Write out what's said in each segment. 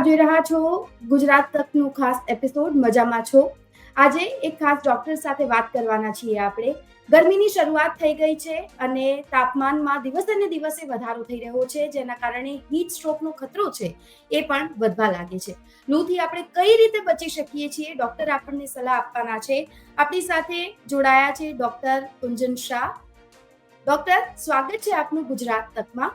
આપ જોઈ રહ્યા છો ગુજરાત તકનું ખાસ એપિસોડ મજામાં છો? આજે એક ખાસ ડોક્ટર સાથે વાત કરવાના છીએ આપણે. ગરમીની શરૂઆત થઈ ગઈ છે અને તાપમાનમાં દિવસે ને દિવસે વધારો થઈ રહ્યો છે, જેના કારણે હીટ સ્ટ્રોકનો ખતરો છે એ પણ વધવા લાગે છે. લૂથી આપણે કઈ રીતે બચી શકીએ છીએ? ડોક્ટર આપણને સલાહ આપવાના છે. આપણી સાથે જોડાયા છે ડોક્ટર કુંજન શાહ. ડોક્ટર સ્વાગત છે આપનું ગુજરાત તકમાં.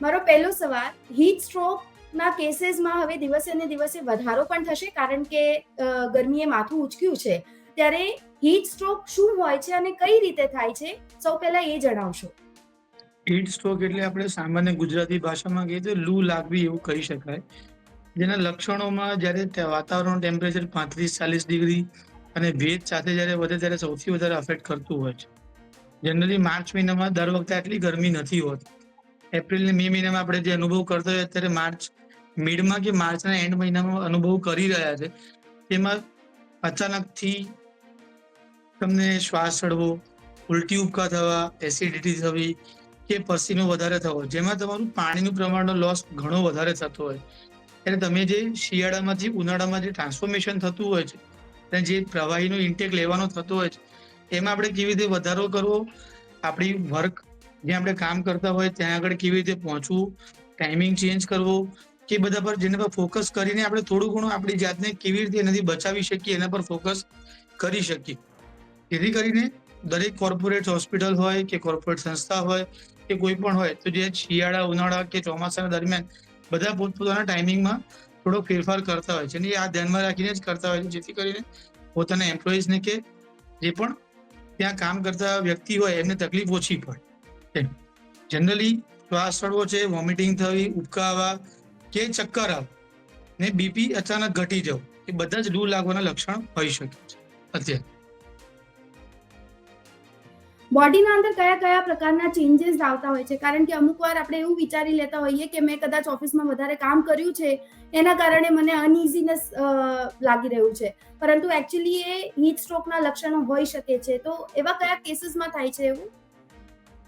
મારો પહેલો સવાલ હીટ સ્ટ્રોક ના, કેસીસમાં હવે દિવસે ને દિવસે વધારો પણ થશે કારણ કે ગરમીએ માથું ઉચક્યું છે. ત્યારે હીટ સ્ટ્રોક શું હોય છે અને કઈ રીતે થાય છે? સૌ પહેલા એ જણાવશો. હીટ સ્ટ્રોક એટલે આપણે સામાન્ય ગુજરાતી ભાષામાં કહીએ તો લૂ લાગવી એવું કહી શકાય. જેના લક્ષણોમાં જ્યારે વાતાવરણ ટેમ્પરેચર પાંત્રીસ, ચાલીસ ડિગ્રી અને ભેજ સાથે જ્યારે વધે ત્યારે સૌથી વધારે અફેક્ટ કરતું હોય છે. જનરલી માર્ચ મહિનામાં દર વખતે આટલી ગરમી નથી હોતી. એપ્રિલ ને મે મહિનામાં આપણે જે અનુભવ કરતા હોય અત્યારે માર્ચ મિડમાં કે માર્ચના એન્ડ મહિનામાં અનુભવ કરી રહ્યા છે. તેમાં અચાનકથી તમને શ્વાસ ચડવો ઉલટી ઉપકા થવા એસિડિટી થવી કે પસીનો વધારે થવો, જેમાં તમારું પાણીનું પ્રમાણનો લોસ ઘણો વધારે થતો હોય. ત્યારે તમે જે શિયાળામાંથી, ઉનાળામાં જે ટ્રાન્સફોર્મેશન થતું હોય છે અને જે પ્રવાહીનો ઇન્ટેક લેવાનો થતો હોય છે, એમાં આપણે કેવી રીતે વધારો કરવો? આપણી વર્ક જ્યાં આપણે કામ કરતા હોય, ત્યાં આગળ કેવી રીતે પહોંચવું? ટાઈમિંગ ચેન્જ કરવો? કે બધા પર જેના પર ફોકસ કરીને આપણે થોડું ઘણું આપણી જાતને કેવી રીતે એનાથી બચાવી શકીએ, એના પર ફોકસ કરી શકીએ. જેથી કરીને દરેક કોર્પોરેટ હોસ્પિટલ હોય કે કોર્પોરેટ સંસ્થા હોય કે કોઈ પણ હોય, તો જે શિયાળા, ઉનાળા કે ચોમાસાના દરમિયાન બધા પોતપોતાના ટાઈમિંગમાં થોડો ફેરફાર કરતા હોય છે અને એ આ ધ્યાનમાં રાખીને જ કરતા હોય છે, જેથી કરીને પોતાના એમ્પ્લોઈઝને કે જે પણ ત્યાં કામ કરતા વ્યક્તિ હોય એમને તકલીફ ઓછી પડે. જનરલી શ્વાસ ચડવો છે વોમિટિંગ થવી ઉબકા આવવા કે ચક્કર આવ ને બીપી અચાનક ઘટી જવું, એ બધા જ લૂ લાગવાના લક્ષણ હોઈ શકે છે. અત્યારે. બોડીના અંદર કયા કયા પ્રકારના ચેન્જીસ આવતા હોય છે? કારણ કે અમુક વાર આપણે એવું વિચારી લેતા હોઈએ કે મેં કદાચ ઓફિસમાં વધારે કામ કર્યું છે, એના કારણે મને અનઇઝીનેસ લાગી રહ્યું છે. પરંતુ એકચ્યુઅલી એ હીટ સ્ટ્રોકના લક્ષણો હોઈ શકે છે. તો એવા કયા કેસીસમાં થાય છે એવું?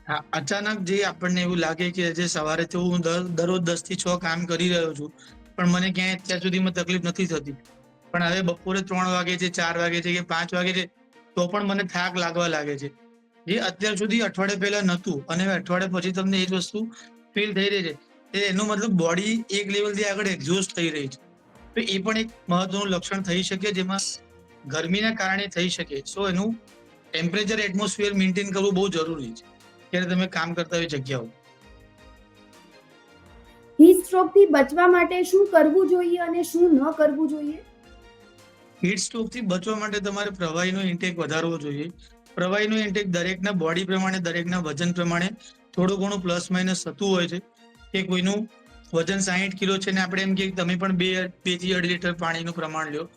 હા અચાનક જે આપણને એવું લાગે કે જે સવારે તો હું દર- દરરોજ દસથી છ કામ કરી રહ્યો છું, પણ મને ક્યાંય અત્યાર સુધીમાં તકલીફ નથી થતી. પણ હવે બપોરે ત્રણ વાગે છે, ચાર વાગે છે કે પાંચ વાગે છે, તો પણ મને થાક લાગવા લાગે છે. જે અત્યાર સુધી અઠવાડિયા પહેલા નહોતું અને હવે અઠવાડિયા પછી તમને એ જ વસ્તુ ફીલ થઈ રહી છે. એનો મતલબ બોડી એક લેવલથી આગળ એક્ઝોસ્ટ થઈ રહી છે. તો એ પણ એક મહત્વનું લક્ષણ થઈ શકે જેમાં ગરમીના કારણે થઈ શકે. સો એનું ટેમ્પરેચર એટમોસ્ફિયર મેન્ટેન કરવું બહુ જરૂરી છે. ત્યારે તમે કામ કરતા હોય જગ્યાઓ. હીટ સ્ટ્રોકથી બચવા માટે શું કરવું જોઈએ અને શું ન કરવું જોઈએ? હીટ સ્ટ્રોકથી બચવા માટે તમારે પ્રવાહીનો ઇન્ટેક વધારવો જોઈએ. પ્રવાહીનો ઇન્ટેક દરેકના બોડી પ્રમાણે દરેકના વજન પ્રમાણે થોડું ઘણું પ્લસ માઇનસ થતું હોય છે. કે કોઈનું વજન સાહીઠ કિલો છે ને આપણે એમ કે તમે પણ બે બેથી અઢી લીટર પાણીનું પ્રમાણ લ્યો.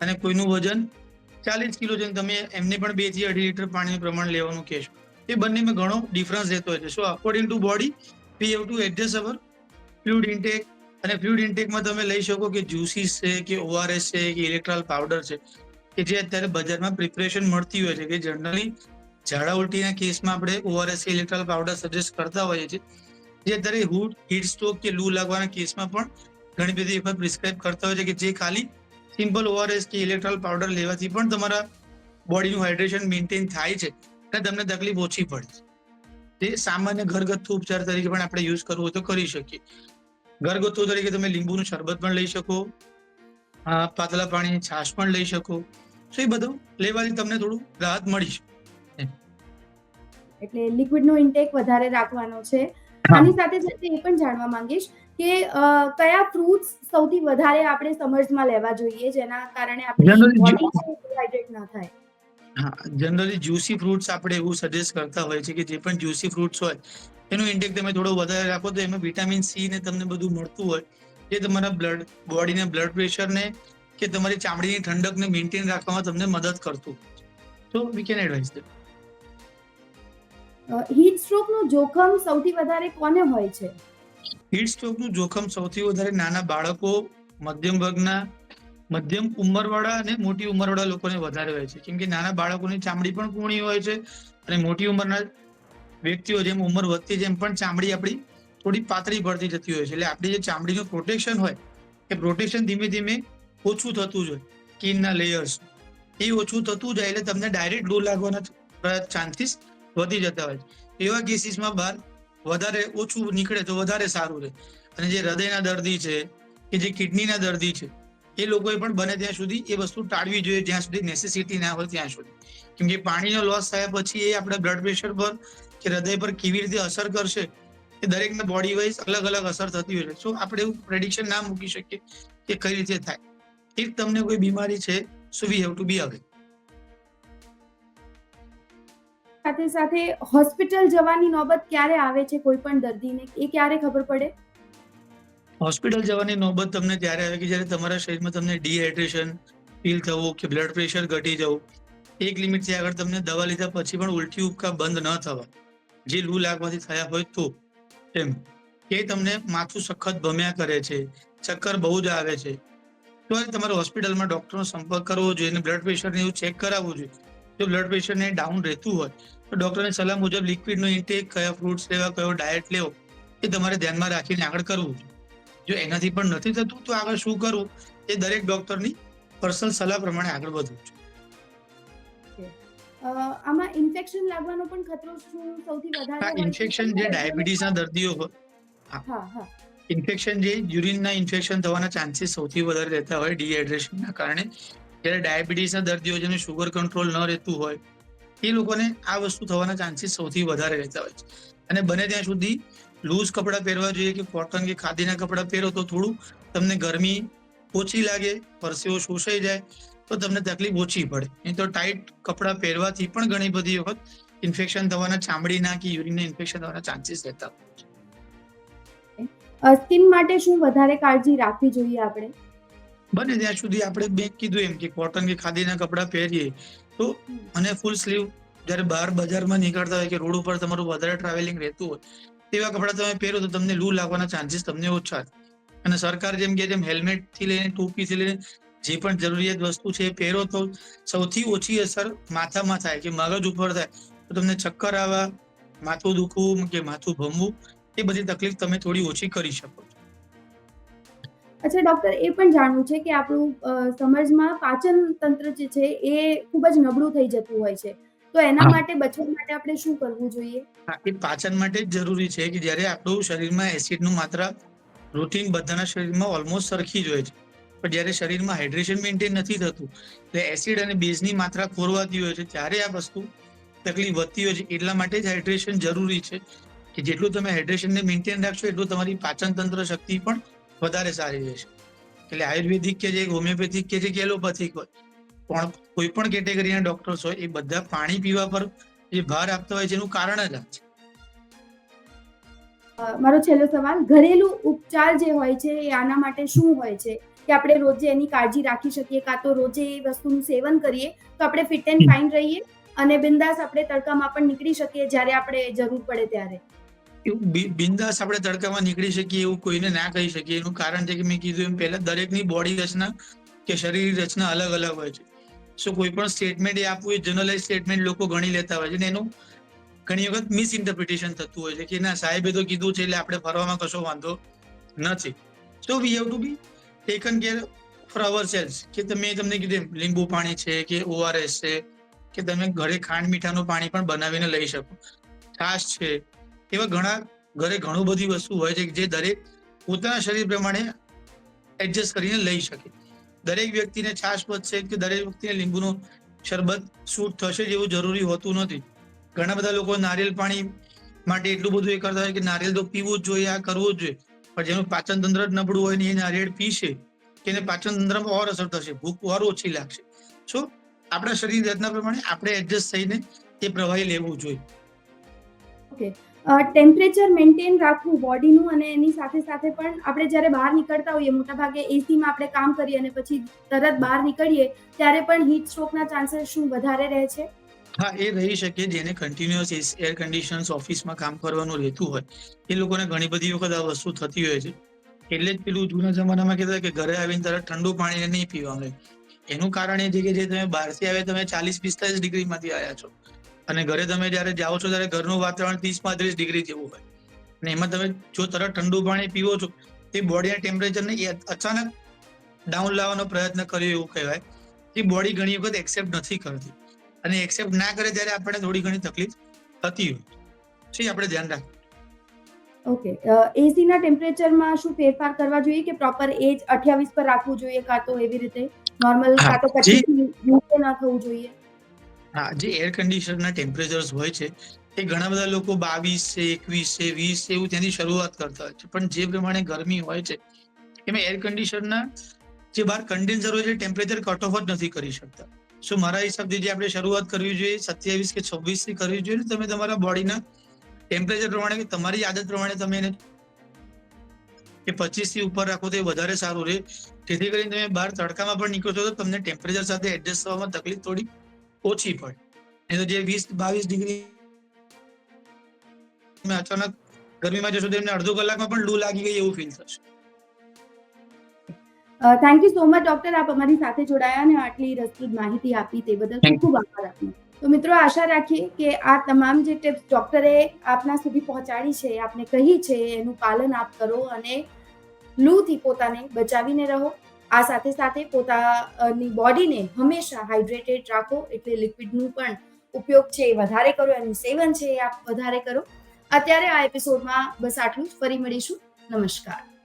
અને કોઈનું વજન ચાલીસ કિલો છે ને તમે એમને પણ બેથી અઢી લીટર પાણીનું પ્રમાણ લેવાનું કહેશો. એ બંનેમાં ઘણો ડિફરન્સ રહેતો હોય છે. So according to body we have to adjust our fluid intake અને ફ્લુડ ઇન્ટેકમાં તમે લઈ શકો કે જ્યુસીસ છે, કે ઓઆરએસ છે, કે ઇલેક્ટ્રોલ પાવડર છે, કે જે અત્યારે બજારમાં પ્રિપરેશન મળતી હોય છે, કે જનરલી ઝાડા ઉલટીના કેસમાં આપણે ઓઆરએસ કે ઇલેક્ટ્રોલ પાવડર સજેસ્ટ કરતા હોઈએ છીએ. જે અત્યારે હુડ હીટ સ્ટ્રોક કે લૂ લાગવાના કેસમાં પણ ઘણી બધી વખત પ્રિસ્ક્રાઇબ કરતા હોય છે કે જે ખાલી સિમ્પલ ઓઆરએસ કે ઇલેક્ટ્રોલ પાવડર લેવાથી પણ તમારા બોડીનું હાઇડ્રેશન મેન્ટેન થાય છે. અને તમને તકલીફ ઓછી પડે તે સામાન્ય ઘરગથ્થુ ઉપચાર તરીકે પણ આપણે યુઝ કરવું હોય તો કરી શકીએ. ઘરગથ્થુ તરીકે તમે લીંબુનું શરબત પણ લઈ શકો. પાતળા પાણીની છાશ પણ લઈ શકો. તો એ બધું લેવાથી તમને થોડું રાહત મળી શકે. એટલે લિક્વિડનો ઇન્ટેક વધારે રાખવાનો છે. આની સાથે સાથે એ પણ જાણવા માંગીશ કે કયા ફ્રૂટ્સ સૌથી વધારે આપણે સમર્સમાં લેવા જોઈએ જેના કારણે આપણે ન થાય? હા જનરલી જ્યુસી ફ્રૂટ્સ આપણે એવું સજેસ્ટ કરતા હોય છે કે જે પણ જ્યુસી ફ્રૂટ્સ હોય એનું ઇન્ટેક તમે થોડો વધારે રાખો તો એમાં વિટામિન સી ને તમને બધું મળતું હોય જે તમારા બ્લડ બોડીને બ્લડ પ્રેશરને કે તમારી ચામડીની ઠંડકને મેન્ટેન રાખવામાં તમને મદદ કરતું. તો we can advise that heat સ્ટ્રોકનું જોખમ સૌથી વધારે કોને હોય છે? હીટ સ્ટ્રોકનું જોખમ સૌથી વધારે નાના બાળકો મધ્યમ વર્ગના મધ્યમ ઉંમરવાળા અને મોટી ઉંમરવાળા લોકોને વધારે હોય છે. કેમ કે નાના બાળકોની ચામડી પણ કૂણી હોય છે અને મોટી ઉંમરના વ્યક્તિઓ જેમ ઉંમર વધતી જેમ પણ ચામડી આપણી થોડી પાતળી પડતી જતી હોય છે. એટલે આપણી જે ચામડીનું પ્રોટેક્શન હોય, એ પ્રોટેક્શન ધીમે ધીમે ઓછું થતું જ હોય. સ્કિનના લેયર્સ એ ઓછું થતું જાય એટલે તમને ડાયરેક્ટ લૂ લાગવાના ચાન્સીસ વધી જતા હોય છે. એવા કેસીસમાં બહાર વધારે ઓછું નીકળે તો વધારે સારું રહે. અને જે હૃદયના દર્દી છે, કે જે કિડનીના દર્દી છે એ લોકોએ પણ બને ત્યાં સુધી એ વસ્તુ ટાળવી જોઈએ, જ્યાં સુધી નેસેસિટી ના હોય ત્યાં સુધી. કેમ કે પાણીનો લોસ થયા પછી એ આપણા બ્લડ પ્રેશર પર કે હૃદય પર કેવી રીતે અસર કરશે, એ દરેકના બોડી વાઇઝ અલગ અલગ અસર થતી હોય છે. સો આપણે એવું પ્રેડિક્શન ના મૂકી શકીએ કે કઈ રીતે થાય. if તમને કોઈ બીમારી છે સો વી હેવ ટુ બી અવે સાથે સાથે હોસ્પિટલ જવાની નોબત ક્યારે આવે છે? કોઈ પણ દર્દીને એ ક્યારે ખબર પડે? હોસ્પિટલ જવાની નોબત તમને ત્યારે આવે કે જ્યારે તમારા શરીરમાં તમને ડિહાઇડ્રેશન ફીલ થવું કે બ્લડ પ્રેશર ઘટી જવું, એક લિમિટથી આગળ તમને દવા લીધા પછી પણ ઉલટી ઉપકા બંધ ન થવા. જે લૂ લાગવાથી થયા હોય તો. એમ. કે તમને માથું સખત ભમ્યા કરે છે. ચક્કર બહુ જ આવે છે. તો તમારે હોસ્પિટલમાં ડૉક્ટરનો સંપર્ક કરવો જોઈએ અને બ્લડ પ્રેશરને એવું ચેક કરાવવું જોઈએ. જો બ્લડ પ્રેશરને ડાઉન રહેતું હોય, તો ડૉક્ટરને સલાહ મુજબ લિક્વિડનો ઇન્ટેક કયા ફ્રૂટ્સ લેવા, કયો ડાયટ લેવો, એ તમારે ધ્યાનમાં રાખીને આગળ કરવું જોઈએ. જો એનાથી પણ નથી થતું તો આગળ શું કરવું એ દરેક ડોક્ટરની પર્સનલ સલાહ પ્રમાણે આગળ વધવું જોઈએ આમાં ઇન્ફેક્શન લાગવાનો પણ ખતરો શું સૌથી વધારે છે? ઇન્ફેક્શન જે ડાયાબિટીસના દર્દીઓ હોય હા. હા ઇન્ફેક્શન જે યુરિનના ઇન્ફેક્શન થવાના ચાન્સીસ સૌથી વધારે રહેતા હોય ડિહાઇડ્રેશનના કારણે. જ્યારે ડાયાબિટીસના દર્દીઓ જેને શુગર કંટ્રોલ ન રહેતું હોય એ લોકોને આ વસ્તુ થવાના ચાન્સીસ સૌથી વધારે રહેતા હોય છે. અને બને ત્યાં સુધી લૂઝ કપડાં પહેરવા જોઈએ કે કોટન કે ખાદીના કપડાં પહેરો તો થોડું તમને ગરમી ઓછી લાગે પરસેવો શોષાઈ જાય તો તમને તકલીફ ઓછી પડે. નહીં તો ટાઈટ કપડાં પહેરવાથી પણ ઘણી બધી વખત ઇન્ફેક્શન થવાના ચામડીના કે યુરિનના ઇન્ફેક્શન થવાના ચાન્સીસ રહેતા સ્કિન માટે શું વધારે કાળજી રાખવી જોઈએ આપણે? બને ત્યાં સુધી આપણે બે કીધું એમ કે કોટન કે ખાદીના કપડાં પહેરીએ તો અને ફૂલ સ્લીવ જ્યારે બહાર બજારમાં નીકળતા હોય કે રોડ ઉપર તમારું વધારે ટ્રાવેલિંગ રહેતું હોય તેવા કપડાં તમે પહેરો તો તમને લૂ લાગવાના ચાન્સીસ તમને ઓછા અને સરકાર જેમ કે જેમ હેલ્મેટ લઈને ટોપીથી લઈને જે પણ જરૂરિયાત વસ્તુ છે એ પહેરો તો સૌથી ઓછી અસર માથામાં થાય કે મગજ ઉપર થાય. તો તમને ચક્કર આવવા, માથું દુખવું કે માથું ભમવું એ બધી તકલીફ તમે થોડી ઓછી કરી શકો છો. અચ્છા ડોક્ટર એ પણ જાણવું છે કે આપણું સમાજમાં પાચન તંત્ર જે છે એ ખૂબ જ નબળું થઈ જતું હોય છે. તો એના માટે બચવા માટે આપણે શું કરવું જોઈએ? એ પાચન માટે જ જરૂરી છે કે જ્યારે આપણું શરીરમાં એસિડનું માત્રા રૂટીન બધાના શરીરમાં ઓલમોસ્ટ સરખી જ હોય છે. પણ જ્યારે શરીરમાં હાઇડ્રેશન મેન્ટેન નથી થતું એટલે એસિડ અને બેઝની માત્રા ખોરવાતી હોય છે. ત્યારે આ વસ્તુ તકલીફ વધતી હોય છે. એટલા માટે જ હાઇડ્રેશન જરૂરી છે કે જેટલું તમે હાઇડ્રેશનને મેન્ટેન રાખશો એટલું તમારી પાચન તંત્ર શક્તિ પણ વધારે સારી રહેશે. એટલે આયુર્વેદિક કે જે હોમિયોપેથિક કે જે એલોપેથિક હોય પણ કોઈ પણ કેટેગરીના ડોક્ટર્સ હોય એ બધા પાણી પીવા પર જે ભાર આપતા હોય છે એનું કારણ જ આ છે. મારો છેલ્લો સવાલ ઘરેલું ઉપચાર જે હોય છે એ આના માટે શું હોય છે? કે આપણે રોજે એની કાળજી રાખી શકીએ કાં તો રોજે એ વસ્તુનું સેવન કરીએ તો આપણે ફિટ એન્ડ ફાઇન રહીએ અને બિંદાસ આપણે તડકામાં પણ નીકળી શકીએ જ્યારે આપણે જરૂર પડે ત્યારે. બિંદાસ આપણે તડકામાં નીકળી શકીએ એવું કોઈને ના કહી શકીએ. એનું કારણ છે કે મેં કીધું એમ પહેલા દરેકની બોડી રચના કે શરીર રચના અલગ અલગ હોય છે. સો કોઈ પણ સ્ટેટમેન્ટ એ આપવું એ જનરલાઇઝ સ્ટેટમેન્ટ લોકો ગણી લેતા હોય છે ને એનું ઘણી વખત મિસઇન્ટરપ્રિટેશન થતું હોય છે કે ના સાહેબે તો કીધું છે એટલે આપણે ફરવામાં કશો વાંધો નથી. So we have to be taken care for our selves કે તમે તમને કીધું લીંબુ પાણી છે કે ઓઆરએસ છે, કે તમે ઘરે ખાંડ મીઠાનું પાણી પણ બનાવીને લઈ શકો. છાશ છે, એવા ઘણા ઘરે ઘણું બધી વસ્તુ હોય છે જે દરેક પોતાના શરીર પ્રમાણે એડજસ્ટ કરીને લઈ શકે. દરેક વ્યક્તિને છાશ વધશે કે દરેક વ્યક્તિને લીંબુનું શરબત સૂટ થશે જેવું જરૂરી હોતું નથી. ઘણા બધા લોકો નારિયેલ પાણી માટે એટલું બધું એ કરતા હોય કે નારિયેલ તો પીવું જ જોઈએ, આ કરવું જ જોઈએ. પણ જેનું પાચન તંત્ર જ નબળું હોય ને એ નારિયેળ પીશે કે એને પાચન તંત્રમાં ઓર અસર થશે, ભૂખ ઓર ઓછી લાગશે. સો આપણા શરીર રચના પ્રમાણે આપણે એડજસ્ટ થઈને એ પ્રવાહી લેવું જોઈએ. ટેમ્પરેચર મેન્ટેન રાખવું બોડીનું અને એની સાથે સાથે પણ આપણે જ્યારે બહાર નીકળતા હોઈએ, મોટાભાગે એસીમાં આપણે કામ કરીએ અને પછી તરત બહાર નીકળીએ, ત્યારે પણ હીટ સ્ટ્રોકના ચાન્સીસ શું વધારે રહે છે? હા, એ રહી શકે જેને કન્ટિન્યુઅસ એર કન્ડિશન્સ ઓફિસમાં કામ કરવાનું રહેતું હોય. એ લોકોને ઘણી બધી વખત આ વસ્તુ થતી હોય છે. એટલે જ પેલું જૂના જમાનામાં કહેતા કે ઘરે આવીને તરત ઠંડુ પાણી નહીં પીવાનું એનું કારણ એ છે કે જે તમે બહારથી આવે, તમે ચાલીસ પિસ્તાલીસ ડિગ્રીમાંથી આવ્યા છો. અને ઘરે તમે જ્યારે જાઓ છો ત્યારે ઘરનું વાતાવરણ ત્રીસ પાંત્રીસ ડિગ્રી જેવું હોય. અને એમાં તમે જો તરત ઠંડુ પાણી પીવો છો એ બોડીના ટેમ્પરેચરને અચાનક ડાઉન લાવવાનો પ્રયત્ન કર્યો એવું કહેવાય. એ બોડી ઘણી વખત એક્સેપ્ટ નથી કરતી. અને એક્સેપ્ટ ના કરે ત્યારે આપણને થોડી ઘણી તકલીફ થતી હોય. છે આપણે ધ્યાન રાખવું ઓકે એસી ના ટેમ્પરેચરમાં શું ફેરફાર કરવા જોઈએ કે પ્રોપર એજ 28 પર રાખવું જોઈએ કાં તો એવી રીતે? નોર્મલ કાં તો જી. 25 નીચે ના થવું જોઈએ? હા, જે. એર કન્ડિશનરના ટેમ્પરેચર્સ હોય છે, એ ઘણા બધા લોકો બાવીસ છે, એકવીસ છે, વીસ છે, એવું ત્યાંથી શરૂઆત કરતા હોય છે. પણ જે પ્રમાણે ગરમી હોય છે, એમાં એર કન્ડિશનના જે બહાર કન્ડેન્સર હોય છે ટેમ્પરેચર કટ ઓફ જ નથી કરી શકતા. સો મારા હિસાબથી જે આપણે શરૂઆત કરવી જોઈએ, સત્યાવીસ કે છવ્વીસથી કરવી જોઈએ તમે તમારા બોડીના ટેમ્પરેચર પ્રમાણે તમારી આદત પ્રમાણે તમે એને કે પચીસથી ઉપર રાખો તો એ વધારે સારું રહે. જેથી કરીને તમે બહાર તડકામાં પણ નીકળો છો તો તમને ટેમ્પરેચર સાથે એડજસ્ટ થવામાં તકલીફ થોડી ઓછી પડે. નહીં તો જે વીસ બાવીસ ડિગ્રી અચાનક ગરમીમાં જશો તો એમને અડધો કલાકમાં પણ લૂ લાગી ગઈ એવું ફીલ થશે. Thank you so much doctor આપ અમારી સાથે જોડાયા અને આટલી રસપ્રદ માહિતી આપી તે બદલ ખૂબ આભાર આપનો. તો મિત્રો આશા રાખીએ કે આ તમામ જે ટિપ્સ ડોક્ટરે આપના સુધી પહોંચાડી છે આપને કહી છે એનું પાલન આપ કરો અને લૂથી પોતાને બચાવીને રહો. આ સાથે સાથે પોતાની બોડીને હંમેશા હાઇડ્રેટેડ રાખો એટલે લિક્વિડનું પણ ઉપયોગ છે એ વધારે કરો, એનું સેવન છે એ આપ વધારે કરો. અત્યારે આ એપિસોડમાં બસ આટલું જ. ફરી મળીશું. નમસ્કાર.